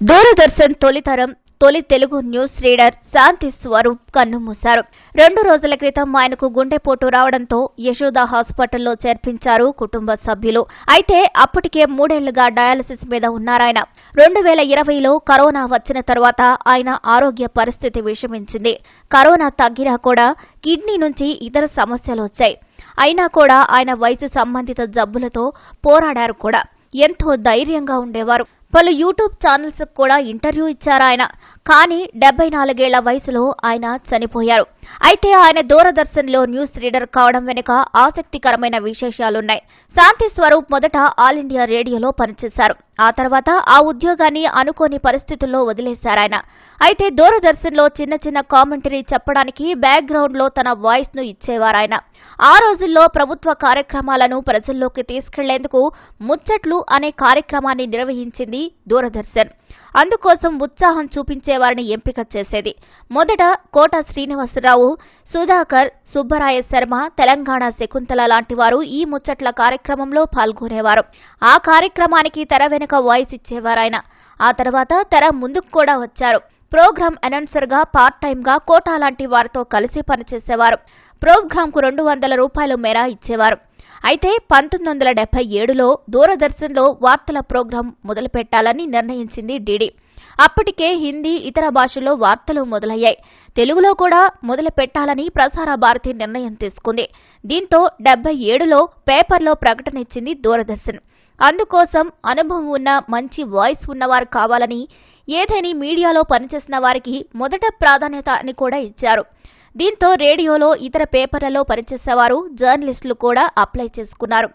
దూరదర్శన్ తొలితరం తొలి Telugu news reader Shanti Swaroop కన్నుమూశారు రెండు రోజుల క్రితం ఆయనకు గుండెపోటు రావడంతో యశోద హాస్పిటల్లో చేర్పించారు కుటుంబ సభ్యులు. అయితే అప్పటికే మూడేళ్ళుగా డయాలసిస్ మీద ఉన్నారాయన. రెండు వేల ఇరవైలో కరోనా వచ్చిన తర్వాత ఆయన ఆరోగ్య పరిస్థితి విషమించింది. కరోనా తగ్గినా కూడా కిడ్నీ నుంచి ఇతర సమస్యలు వచ్చాయి. అయినా కూడా ఆయన వయసు సంబంధిత జబ్బులతో పోరాడారు కూడా. ఎంతో ధైర్యంగా ఉండేవారు. పలు యూట్యూబ్ ఛానల్స్ కూడా ఇంటర్వ్యూ ఇచ్చారు ఆయన కానీ డెబ్బై నాలుగేళ్ళ వయసులో ఆయన చనిపోయారు. అయితే ఆయన దూరదర్శన్లో న్యూస్ రీడర్ కావడం వెనుక ఆసక్తికరమైన విశేషాలున్నాయి. శాంతి స్వరూప్ మొదట ఆల్ ఇండియా రేడియోలో పనిచేశారు. ఆ తర్వాత ఆ ఉద్యోగాన్ని అనుకోని పరిస్థితుల్లో వదిలేశారాయన అయితే దూరదర్శన్లో చిన్న చిన్న కామెంటరీ చెప్పడానికి బ్యాక్గ్రౌండ్లో తన వాయిస్ను ఇచ్చేవారాయన ఆ రోజుల్లో ప్రభుత్వ కార్యక్రమాలను ప్రజల్లోకి తీసుకెళ్ళేందుకు ముచ్చట్లు అనే కార్యక్రమాన్ని నిర్వహించింది దూరదర్శన్. అందుకోసం ఉత్సాహం చూపించేవారిని ఎంపిక చేసేది. మొదట కోట శ్రీనివాసరావు సుధాకర్ సుబ్బరాయ శర్మ తెలంగాణ శకుంతల లాంటి వారు ఈ ముచ్చట్ల కార్యక్రమంలో పాల్గొనేవారు. ఆ కార్యక్రమానికి తెర వెనుక వాయిస్ ఇచ్చేవారాయన. ఆ తర్వాత తెర ముందుకు కూడా వచ్చారు. ప్రోగ్రామ్ అనౌన్సర్గా పార్ట్ టైమ్గా కోటా లాంటి వారితో కలిసి పనిచేసేవారు. ప్రోగ్రాంకు రెండు వందల రూపాయల మేర ఇచ్చేవారు. అయితే పంతొమ్మిది వందల డెబ్బై ఏడులో దూరదర్శన్లో వార్తల ప్రోగ్రాం మొదలుపెట్టాలని నిర్ణయించింది డీడీ. అప్పటికే హిందీ ఇతర భాషల్లో వార్తలు మొదలయ్యాయి. తెలుగులో కూడా మొదలు పెట్టాలని ప్రసార భారతి నిర్ణయం తీసుకుంది. దీంతో డెబ్బై ఏడులో పేపర్లో ప్రకటన ఇచ్చింది దూరదర్శన్. అందుకోసం అనుభవం ఉన్న మంచి వాయిస్ ఉన్నవారు కావాలని ఏదేని మీడియాలో పనిచేసిన వారికి మొదట ప్రాధాన్యత అని కూడా ఇచ్చారు. దీంతో రేడియోలో ఇతర పేపర్లలో పనిచేసేవారు జర్నలిస్టులు కూడా అప్లై చేసుకున్నారు.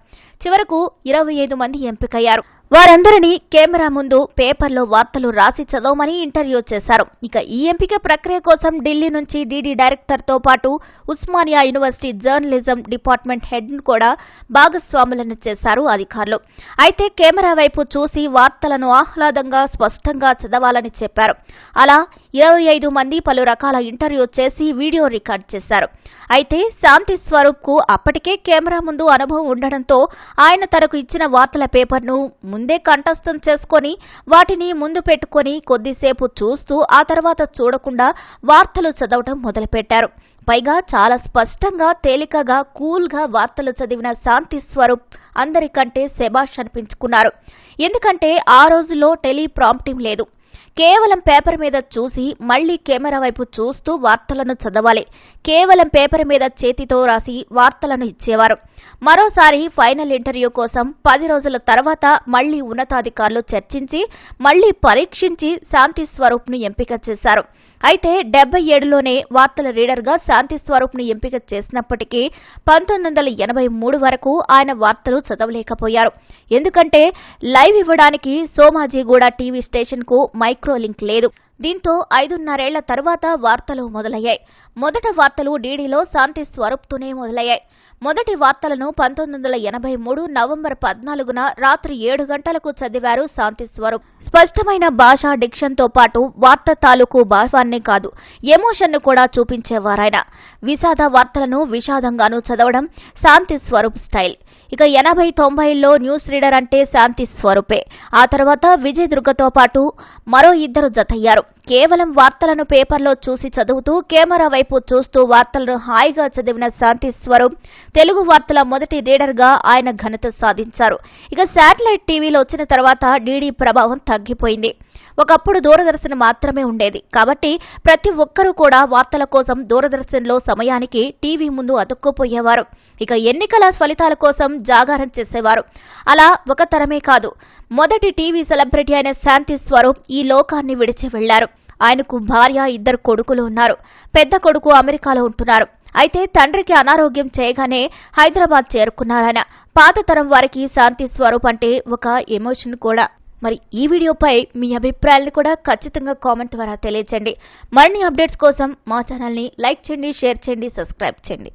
చివరకు ఇరవై ఐదు మంది ఎంపికయ్యారు. వారందరినీ కెమెరా ముందు పేపర్లో వార్తలు రాసి చదవమని ఇంటర్వ్యూ చేశారు. ఇక ఈ ఎంపిక ప్రక్రియ కోసం ఢిల్లీ నుంచి డీడీ డైరెక్టర్తో పాటు ఉస్మానియా యూనివర్సిటీ జర్నలిజం డిపార్ట్మెంట్ హెడ్ను కూడా భాగస్వాములను చేశారు అధికారులు. అయితే కెమెరా వైపు చూసి వార్తలను ఆహ్లాదంగా స్పష్టంగా చదవాలని చెప్పారు. అలా ఇరవై ఐదు మంది పలు రకాల ఇంటర్వ్యూ చేసి వీడియో రికార్డ్ చేశారు. అయితే శాంతి స్వరూప్కు అప్పటికే కెమెరా ముందు అనుభవం ఉండడంతో ఆయన తనకు ఇచ్చిన వార్తల పేపర్ను ముందే కంఠస్థం చేసుకొని వాటిని ముందు పెట్టుకొని కొద్దిసేపు చూస్తూ ఆ తర్వాత చూడకుండా వార్తలు చదవటం మొదలుపెట్టారు. పైగా చాలా స్పష్టంగా తేలికగా కూల్గా వార్తలు చదివిన శాంతి స్వరూప్ అందరికంటే శబాష్ అనిపించుకున్నారు. ఎందుకంటే ఆ రోజుల్లో టెలిప్రాంప్టింగ్ లేదు. కేవలం పేపర్ మీద చూసి మళ్ళీ కెమెరా వైపు చూస్తూ వార్తలను చదవాలి. కేవలం పేపర్ మీద చేతితో రాసి వార్తలను ఇచ్చేవారు. మరోసారి ఫైనల్ ఇంటర్వ్యూ కోసం పది రోజుల తర్వాత మళ్ళీ ఉన్నతాధికారులు చర్చించి మళ్ళీ పరీక్షించి శాంతి స్వరూప్ను ఎంపిక చేశారు. అయితే డెబ్బై ఏడులోనే వార్తల రీడర్గా శాంతి స్వరూప్ను ఎంపిక చేసినప్పటికీ పంతొమ్మిది వందల ఎనభై మూడు వరకు ఆయన వార్తలు చదవలేకపోయారు. ఎందుకంటే లైవ్ ఇవ్వడానికి సోమాజీగూడ టీవీ స్టేషన్కు మైక్రో లింక్ లేదు. దీంతో ఐదున్నరేళ్ళ తర్వాత వార్తలు మొదలయ్యాయి. మొదట వార్తలు డీడీలో శాంతి స్వరూప్తోనే మొదలయ్యాయి. మొదటి వార్తలను పంతొమ్మిది వందల ఎనభై మూడు నవంబర్ పద్నాలుగున రాత్రి ఏడు గంటలకు చదివారు శాంతి స్వరూప్. స్పష్టమైన భాష డిక్షన్తో పాటు వార్త తాలూకు భావాన్ని కాదు ఎమోషన్ను కూడా చూపించేవారాయన. విషాద వార్తలను విషాదంగానూ చదవడం శాంతి స్వరూప్ స్టైల్. ఇక ఎనభై తొంభైల్లో న్యూస్ రీడర్ అంటే శాంతి స్వరూపే. ఆ తర్వాత విజయ్ దుర్గతో పాటు మరో ఇద్దరు జతయ్యారు. కేవలం వార్తలను పేపర్లో చూసి చదువుతూ కెమెరా వైపు చూస్తూ వార్తలను హాయిగా చదివిన శాంతి స్వరూప్ తెలుగు వార్తల మొదటి రీడర్గా ఆయన ఘనత సాధించారు. ఇక శాటిలైట్ టీవీలో వచ్చిన తర్వాత డీడీ ప్రభావం తగ్గిపోయింది. ఒకప్పుడు దూరదర్శన్ మాత్రమే ఉండేది. కాబట్టి ప్రతి ఒక్కరూ కూడా వార్తల కోసం దూరదర్శన్లో సమయానికి టీవీ ముందు అతుక్కుపోయేవారు. ఇక ఎన్నికల ఫలితాల కోసం జాగారం చేసేవారు. అలా ఒక తరమే కాదు మొదటి టీవీ సెలబ్రిటీ అయిన శాంతి స్వరూప్ ఈ లోకాన్ని విడిచి వెళ్ళారు ఆయనకు భార్య ఇద్దరు కొడుకులు ఉన్నారు. పెద్ద కొడుకు అమెరికాలో ఉంటున్నారు. అయితే తండ్రికి అనారోగ్యం చేయగానే హైదరాబాద్ చేరుకున్నారాయన. పాత తరం వారికి శాంతి స్వరూప్ అంటే ఒక ఎమోషన్ కూడా. మరి ఈ వీడియోపై మీ అభిప్రాయాలను కూడా ఖచ్చితంగా కామెంట్ ద్వారా తెలియచేయండి. మరిన్ని అప్డేట్స్ కోసం మా ఛానల్ని లైక్ చేయండి షేర్ చేయండి సబ్స్క్రైబ్ చేయండి.